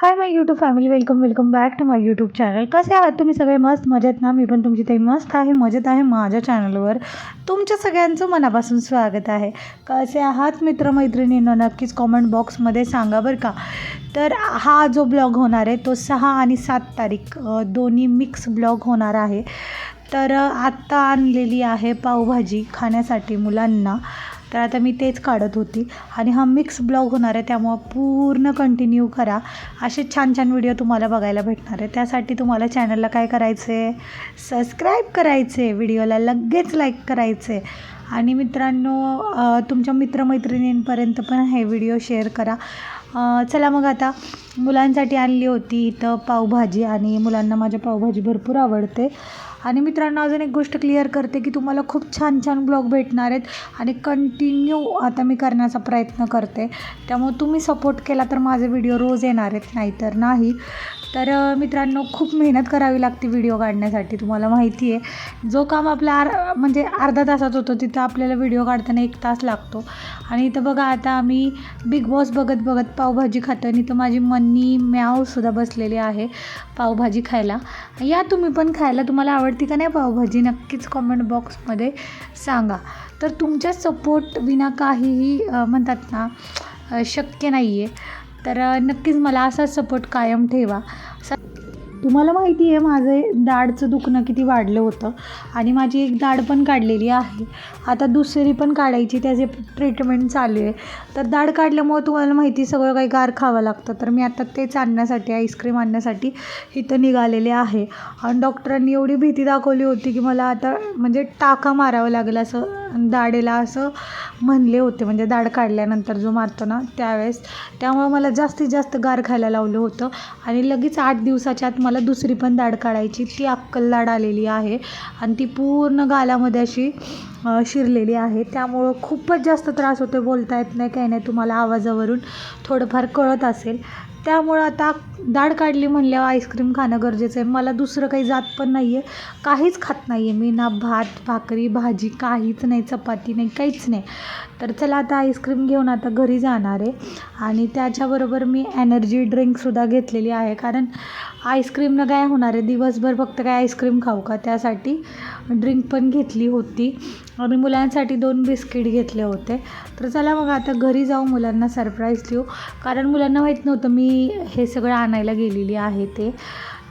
Hi my YouTube family welcome welcome back to my YouTube channel कसे आहात तुम्ही सगळे? मस्त मजेत ना? मी पण तुमची ते मस्त आहे मजेत आहे माझ्या चॅनलवर तुमच्या सगळ्यांचं मनापासून स्वागत आहे. कसे आहात मित्रमैत्रिणींना? नक्कीच कॉमेंट बॉक्समध्ये सांगा बरं का. तर हा जो ब्लॉग होणार आहे तो सहा आणि सात तारीख दोन्ही मिक्स ब्लॉग होणार आहे. तर आत्ता आणलेली आहे पावभाजी खाण्यासाठी मुलांना. तर आता मी तेच काढत होती. आणि हा मिक्स ब्लॉग होणार आहे त्यामुळं पूर्ण कंटिन्यू करा. असे छान छान व्हिडिओ तुम्हाला बघायला भेटणार आहे. त्यासाठी तुम्हाला चॅनलला काय करायचं आहे सबस्क्राईब करायचे व्हिडिओला लगेच लाईक करायचे आणि मित्रांनो तुमच्या मित्रमैत्रिणींपर्यंत पण हे व्हिडिओ शेअर करा. चला मग आता मुलांसाठी आणली होती इथं पावभाजी आणि मुलांना माझ्या पावभाजी भरपूर आवडते. आणि मित्रांनो अजून एक गोष्ट क्लिअर करते की तुम्हाला खूप छान छान ब्लॉग भेटणार आहेत आणि कंटिन्यू आता मी करण्याचा प्रयत्न करते. त्यामुळे तुम्ही सपोर्ट केला तर माझे व्हिडिओ रोज येणार आहेत नाहीतर नाही. तर मित्रांनो खूप मेहनत करावी लागते व्हिडिओ काढण्यासाठी तुम्हाला माहिती आहे. जो काम आपला आर म्हणजे अर्धा तासात होतो तिथं आपल्याला व्हिडिओ काढताना एक तास लागतो. आणि इथं बघा आता आम्ही बिग बॉस बघत बघत पावभाजी खातो आणि इथं माझी मन्नी म्यावसुद्धा बसलेली आहे पावभाजी खायला. या तुम्ही पण खायला तुम्हाला आवडती का नाही पावभाजी नक्कीच कॉमेंट बॉक्समध्ये सांगा. तर तुमच्या सपोर्ट विना काहीही म्हणतात ना शक्य नाही आहे तर नक्कीच मला असाच सपोर्ट कायम ठेवा. तुम्हाला माहिती आहे माझं दाढचं दुखणं किती वाढलं होतं आणि माझी एक दाढ पण काढलेली आहे. आता दुसरी पण काढायची त्याचे ट्रीटमेंट चालू आहे. तर दाढ काढल्यामुळं तुम्हाला माहिती सगळं काही गार खावं लागतं. तर मी आता तेच आणण्यासाठी आईस्क्रीम आणण्यासाठी इथं निघालेले आहे. आणि डॉक्टरांनी एवढी भीती दाखवली होती की मला आता म्हणजे टाका मारावं लागेल असं दाढेला असं म्हणले होते. म्हणजे दाढ काढल्यानंतर जो मारतो ना त्यावेळेस त्यामुळं मला जास्तीत जास्त गार खायला लावलं होतं. आणि लगेच आठ दिवसाच्या आत मला दुसरी पण दाढ काढायची. ती अक्कल दाढ आलेली आहे. आणि ती पूर्ण गालामध्ये अशी शिरलेली आहे. त्यामुळं खूपच जास्त त्रास होतो बोलता येत नाही काही नाही. तुम्हाला आवाजावरून थोडंफार कळत असेल. त्यामुळं आता दाढ काढली म्हणल्यावर आईस्क्रीम खाणं गरजेचं आहे. मला दुसरं काही जात पण नाही आहे काहीच खात नाही आहे मी. ना भात भाकरी भाजी काहीच नाही. चपाती नाही काहीच नाही. तर चला आता आईस्क्रीम घेऊन आता घरी जाणार आहे. आणि त्याच्याबरोबर मी एनर्जी ड्रिंकसुद्धा घेतलेली आहे. कारण आईस्क्रीमनं काय होणार आहे? दिवसभर फक्त काय आईस्क्रीम खाऊ का? त्यासाठी ड्रिंक पण घेतली होती. आणि मुलांसाठी दोन बिस्किट घेतले होते. तर चला मग आता घरी जाऊ मुलांना सरप्राईज देऊ. कारण मुलांना माहीत नव्हतं मी हे सगळं आणायला गेलेली आहे ते.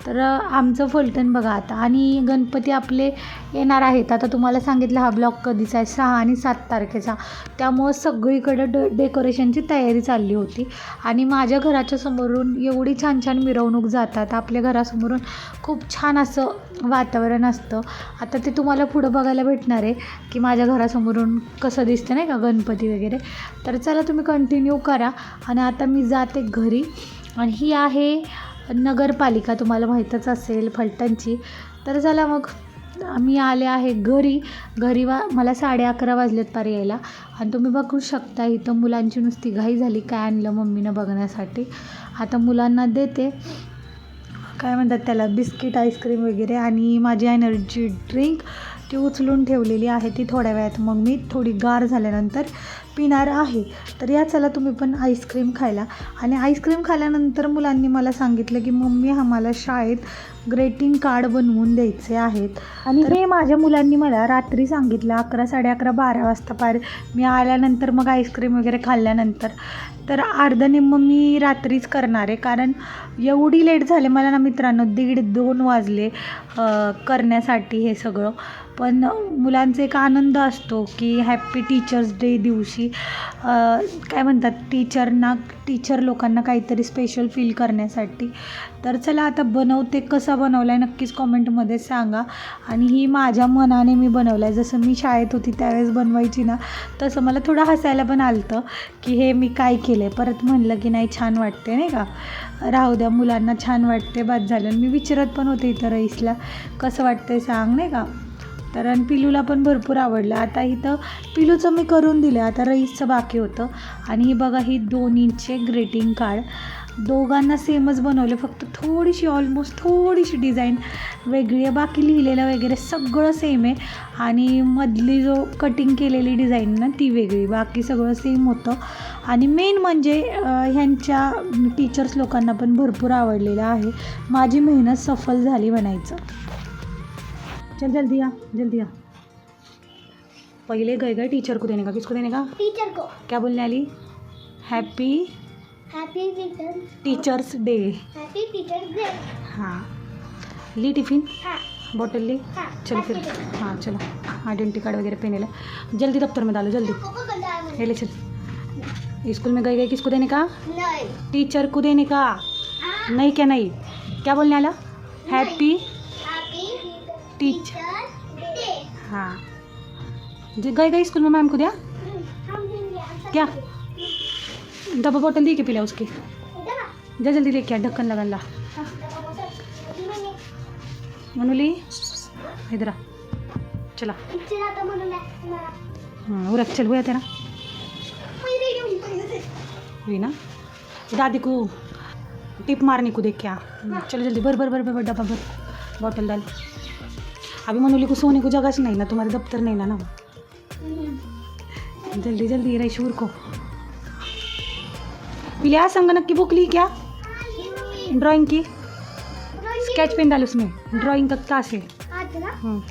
तर आमचं फलटण बघा आता. आणि गणपती आपले येणार आहेत. आता तुम्हाला सांगितलं हा ब्लॉक कधीचा आहे. सहा आणि सात तारखेचा. त्यामुळं सगळीकडं ड डेकोरेशनची तयारी चालली होती. आणि माझ्या घराच्या समोरून एवढी छान छान मिरवणूक जातात. आपल्या घरासमोरून खूप छान असं वातावरण असतं. आता ते तुम्हाला पुढं बघायला भेटणार आहे की माझ्या घरासमोरून कसं दिसतं नाही का गणपती वगैरे. तर चला तुम्ही कंटिन्यू करा. आणि आता मी जाते घरी. आणि ही आहे नगरपालिका तुम्हाला माहीतच असेल फलटणची. तर चला मग मी आले आहे घरी. घरी वा मला साडे अकरा वाजलेत पार यायला. आणि तुम्ही बघू शकता इथं मुलांची नुसती घाई झाली. काय आणलं मम्मीनं बघण्यासाठी? आता मुलांना देते. काय म्हणतात त्याला? बिस्किट आईस्क्रीम वगैरे आणि माझी एनर्जी ड्रिंक ती उचलून ठेवलेली आहे ती थोड्या वेळात. मग मी थोडी गार झाल्यानंतर पिणार आहे. तर या चला तुम्ही पण आईस्क्रीम खायला. आणि आईस्क्रीम खाल्ल्यानंतर मुलांनी मला सांगितलं की मम्मी आम्हाला शाळेत ग्रेटिंग कार्ड बनवून द्यायचे आहेत. आणि हे माझ्या मुलांनी मला रात्री सांगितलं अकरा साडे अकरा बारा वाजता पार मी आल्यानंतर मग आईस्क्रीम वगैरे खाल्ल्यानंतर. तर अर्धं निम्म मी रात्रीच करणार आहे. कारण एवढी लेट झाले मला ना मित्रांनो दीड दोन वाजले करण्यासाठी हे सगळं. पण मुलांचा एक आनंद असतो की हॅप्पी टीचर्स डे दिवशी काय म्हणतात टीचरना टीचर लोकांना काहीतरी स्पेशल फील करण्यासाठी. तर चला आता बनवते कसा बनवला आहे नक्कीच कॉमेंटमध्ये सांगा. आणि ही माझ्या मनाने मी बनवलं आहे जसं मी शाळेत होती त्यावेळेस बनवायची ना तसं मला थोडं हसायला पण आलं की हे मी काय केलं आहे परत म्हणलं की नाही छान वाटते नाही का? राहू द्या मुलांना छान वाटते बाद झालं. मी विचारत पण होते इथं रईसला कसं वाटतंय सांग नाही का? तर आणि पिलूला पण भरपूर आवडलं. आता इथं पिलूचं मी करून दिलं आता रईसचं बाकी होतं. आणि ही बघा ही दोन इंचचे ग्रेटिंग कार्ड दोघांना सेमच बनवले. फक्त थोडीशी ऑलमोस्ट थोडीशी डिझाईन वेगळी आहे. बाकी लिहिलेलं वगैरे सगळं सेम आहे. आणि मधली जो कटिंग केलेली डिझाईन ना ती वेगळी बाकी सगळं सेम होतं. आणि मेन म्हणजे ह्यांच्या टीचर्स लोकांना पण भरपूर आवडलेलं आहे. माझी मेहनत सफल झाली म्हणायचं. चल जल्दी आ जल्दी आ। पहले गए गए टीचर को देने का किसको देने का? टीचर को। क्या बोलने वाली? Happy happy teachers day happy teacher day हाँ। ली टिफ़िन हाँ। बॉटल ली? हाँ चलो फिर। हाँ चलो। आइडेंटिटी कार्ड वगैरह पहने ले जल्दी दफ्तर में डालो जल्दी। ये ले चल। स्कूल में गए गए किसको देने का? नहीं। टीचर को देने का। हाँ। नहीं क्या नहीं? क्या बोलने वाला? हैप्पी टीचर हाँ। गए गए स्कूल में मैम को दिया? क्या? डब्बा बॉटल दी के पिला उसकी? जा जल्दी लेके आ ढक्कन लगन ला। हाँ मनुली। इधर आ। चला। मला हम्म, उरक चल हुआ तेरा। हुई ना। दादी को टिप मारने को देख क्या। चलो जल्दी भर भर भर भर भर डब्बा भर। बॉटल डाल। अभी मनुली को सोने को जगह से नहीं ना तुम्हारे दफ्तर नहीं ना ना जल्दी जल्दी रही शूर को पिलिया संगणक की बुक ली क्या ड्राइंग की स्केच पेन डाल उसमें ड्राइंग है ना हम्म.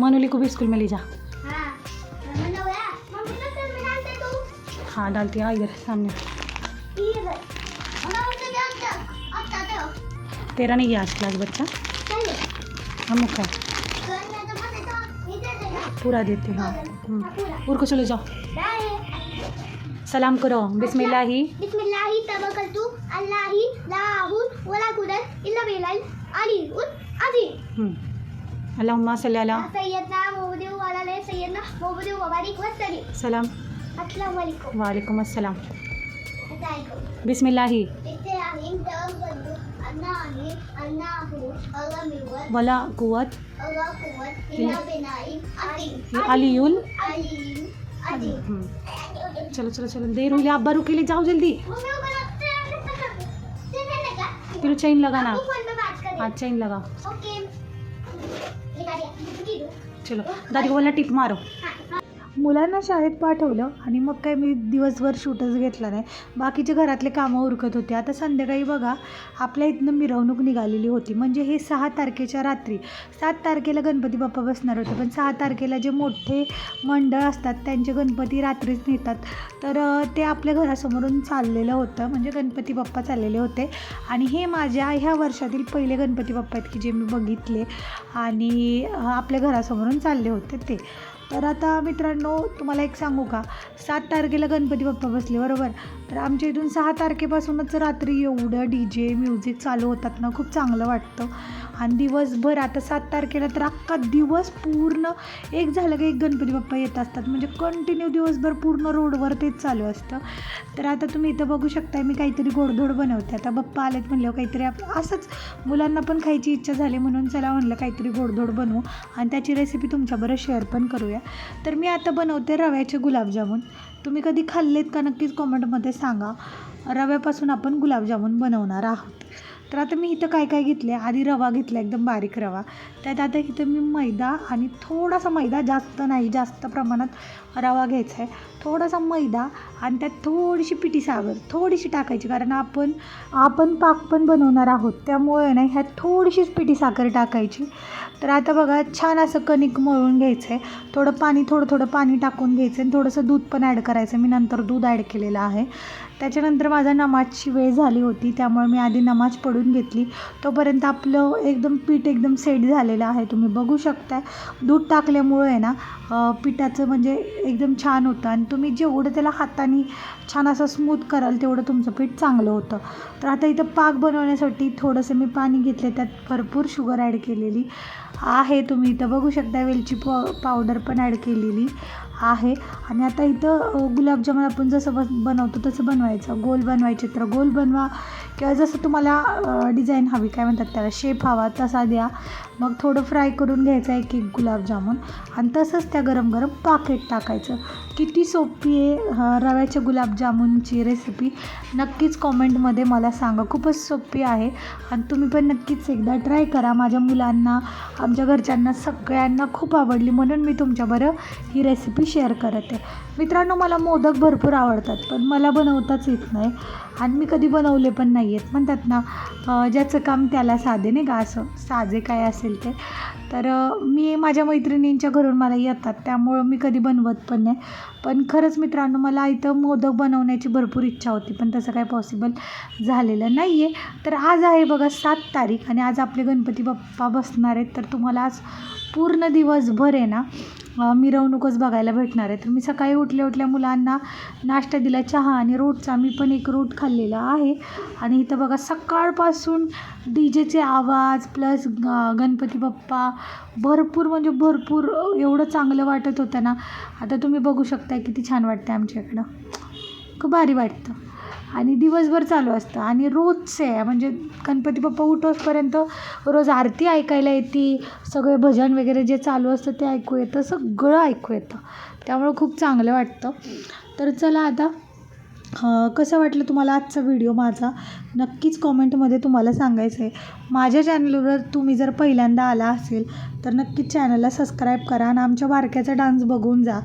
मनुली को भी स्कूल में ले जा हाँ तो तू हाँ डालती है इधर सामने तेरा नहीं गया आज क्लास बच्चा? हम का देना पूरा देते हैं। हाँ हम्म. उर को चले जाओ। सलाम करो। बिस्मिल्लाही। बिस्मिल्लाहि तवक्कलतु अल्लाहि ला हौला वला कुवता इल्ला बिल्लाह अलीउल अजीम हम्म. अल्लाहुम्मा सल्ली अला सैयदना मोहम्मद व अला सैयदना मोहम्मद व बारिक वसल्लम सलाम। अस्सलाम वालेकुम वालेकुम अस्सलाम। बिस्मिल्लाहि। वला कुवत अलीउल चलो चलो चलो देर हो गया आप बारू के लिए जाओ जल्दी। फिर चेन लगाना। हाँ चैन लगाओ चलो दादी को वाला टिप मारो। मुलांना शाळेत पाठवलं आणि मग काय मी दिवसभर शूटच घेतला नाही. बाकीचे घरातले कामं उरकत होते. आता संध्याकाळी बघा आपल्या इथनं मिरवणूक निघालेली होती. म्हणजे हे सहा तारखेच्या रात्री. सात तारखेला गणपती बाप्पा बसणार होते. पण सहा तारखेला जे मोठे मंडळ असतात त्यांचे गणपती रात्रीच नेतात. तर ते आपल्या घरासमोरून चाललेलं होतं. म्हणजे गणपती बाप्पा चाललेले होते. आणि हे माझ्या ह्या वर्षातील पहिले गणपती बाप्पा आहेत की जे मी बघितले आणि आपल्या घरासमोरून चालले होते ते. तर आता मित्रांनो तुम्हाला एक सांगू का? सात तारखेला गणपती बाप्पा बसले बरोबर? तर आमच्या इथून सहा तारखेपासूनच रात्री एवढं डी जे म्युझिक चालू होतात ना खूप चांगलं वाटतं. आणि दिवसभर आता सात तारखेला तर अख्खा दिवस पूर्ण एक झालं की एक गणपती बाप्पा येत असतात. म्हणजे कंटिन्यू दिवसभर पूर्ण रोडवर तेच चालू असतं. तर आता तुम्ही इथं बघू शकताय मी काहीतरी गोडधोड बनवते. आता बाप्पा आलेत म्हणल्यावर काहीतरी आप असंच मुलांना पण खायची इच्छा झाली म्हणून चला म्हणलं काहीतरी गोडधोड बनवू. आणि त्याची रेसिपी तुमच्याबरोबर शेअर पण करूया. तर मी आता बनवते रव्याचे गुलाबजामून. तुम्ही कधी खाल्लेत का नक्कीच कॉमेंटमध्ये सांगा. रव्यापासून आपण गुलाबजामुन बनवणार आहोत. तर आता मी इथं काय काय घेतलं आहे आधी रवा घेतला एकदम बारीक रवा. त्यात आता इथं मी मैदा आणि थोडासा मैदा जास्त नाही जास्त प्रमाणात रवा घ्यायचा आहे थोडासा मैदा आणि त्यात थोडीशी पिठी साखर थोडीशी टाकायची. कारण आपण आपण पाक पण बनवणार आहोत. त्यामुळे नाही ह्यात थोडीशीच पिठी साखर टाकायची. तर आता बघा छान असं कणिक मळून घ्यायचं आहे थोडं पाणी थोडं थोडं पाणी टाकून घ्यायचं आणि थोडंसं दूध पण ॲड करायचं मी नंतर दूध ॲड केलेलं आहे. त्याच्यानंतर माझा नमाजची वेळ झाली होती त्यामुळे मी आधी नमाज पडून घेतली. तोपर्यंत आपलं एकदम पीठ एकदम सेट झालेलं आहे. तुम्ही बघू शकताय. दूध टाकल्यामुळे आहे ना पिठाचं म्हणजे एकदम छान होतं. आणि तुम्ही जेवढं त्याला हाताने छान असं स्मूथ कराल तेवढं तुमचं पीठ चांगलं होतं. तर आता इथं पाक बनवण्यासाठी थोडंसं मी पाणी घेतले त्यात भरपूर शुगर ॲड केलेली आहे. तुम्ही इथं बघू शकता वेलची पाव पावडर पण ॲड केलेली आहे. आणि आता इथं गुलाबजामुन आपण जसं बस बनवतो तसं बनवायचं. गोल बनवायचे तर गोल बनवा. किंवा जसं तुम्हाला डिझाईन हवी काय म्हणतात त्याला शेप हवा तसा द्या. मग थोडं फ्राय करून घ्यायचं एक एक गुलाबजामुन आणि तसंच त्या गरम गरम पाकेट टाकायचं. किती सोपी आहे रव्याच्या गुलाबजामुनची रेसिपी नक्कीच कॉमेंटमध्ये मला सांगा खूपच सोपी आहे. आणि तुम्ही पण नक्कीच एकदा ट्राय करा. माझ्या मुलांना आमच्या घरच्यांना सगळ्यांना खूप आवडली. म्हणून मी तुमच्याबरोबर ही रेसिपी शेअर करत. आहे मित्रांनो मला मोदक भरपूर आवडतात पण मला बनवताच येत नाही. आणि मी कधी बनवले पण नाही आहेत म्हणतात ना ज्याचं काम त्याला साधे नाही का? असं साधे काय असेल ते. तर मी माझ्या मैत्रिणींच्या घरून मला येतात. त्यामुळं मी कधी बनवत पण नाही. पण खरंच मित्रांनो मला इथं मोदक बनवण्याची भरपूर इच्छा होती पण तसं काय पॉसिबल झालेलं नाही आहे तर आज आहे बघा सात तारीख आणि आज आपले गणपती बाप्पा बसणार आहेत. तर तुम्हाला आज पूर्ण दिवसभर आहे ना मिरवणूकच बघायला भेटणार आहे. तर मी सकाळी उठल्या उठल्या मुलांना नाश्ता दिला चहा आणि रोटचा. मी पण एक रोट खाल्लेला आहे. आणि इथं बघा सकाळपासून डी जेचे आवाज प्लस गणपती बाप्पा भरपूर म्हणजे भरपूर एवढं चांगलं वाटत होतं ना. आता तुम्ही बघू शकता किती छान वाटतं आमच्या इकडं खूप भारी वाटतं. आणि दिवसभर चालू असतं. आणि रोजचे आहे म्हणजे गणपती बाप्पा उठोसपर्यंत रोज आरती ऐकायला येते. सगळे भजन वगैरे जे चालू असतं ते ऐकू येतं. सगळं ऐकू येतं. त्यामुळं खूप चांगलं वाटतं. तर चला आता कसं वाटलं तुम्हाला आजचा व्हिडिओ माझा? नक्कीच कॉमेंटमध्ये तुम्हाला सांगायचं आहे माझ्या चॅनलवर तुम्ही जर पहिल्यांदा आला असेल तर नक्कीच चॅनलला सबस्क्राईब करा आणि आमच्या बारक्याचा डान्स बघून जा.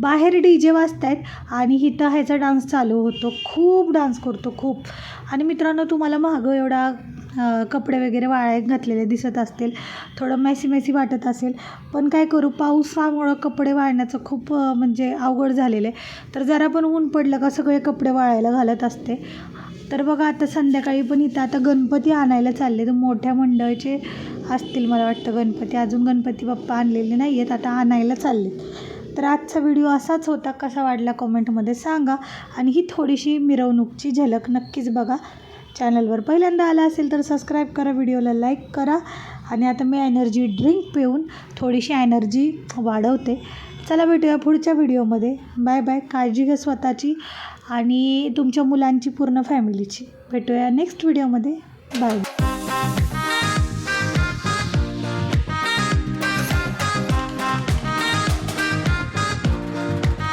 बाहेर डी जे वाजतायत आहेत आणि इथं ह्याचा डान्स चालू होतो. खूप डान्स करतो खूप. आणि मित्रांनो तुम्हाला मागं एवढा कपडे वगैरे वाळ्यात घातलेले दिसत असतील थोडं मेसी मेसी वाटत असेल पण काय करू पावसामुळं कपडे वाळण्याचं खूप म्हणजे अवघड झालेलं आहे. तर जरा पण ऊन पडलं का सगळे कपडे वाळायला घालत असते. तर बघा आता संध्याकाळी पण इथं आता गणपती आणायला चालले तर मोठ्या मंडळाचे असतील मला वाटतं गणपती. अजून गणपती बाप्पा आणलेले नाही आहेत आता आणायला चाललेत. तर आजचा व्हिडिओ असाच होता. कसा वाटला कमेंटमध्ये सांगा. आणि ही थोडीशी मिरवणूकची झलक नक्कीच बघा. चॅनलवर पहिल्यांदा आला असेल तर सबस्क्राईब करा व्हिडिओला लाईक करा. आणि आता मी एनर्जी ड्रिंक पिऊन थोडीशी एनर्जी वाढवते. चला भेटूया पुढच्या व्हिडिओमध्ये. Bye bye. काळजी घ्या स्वतःची आणि तुमच्या मुलांची पूर्ण फॅमिलीची. भेटूया नेक्स्ट व्हिडिओमध्ये. बाय.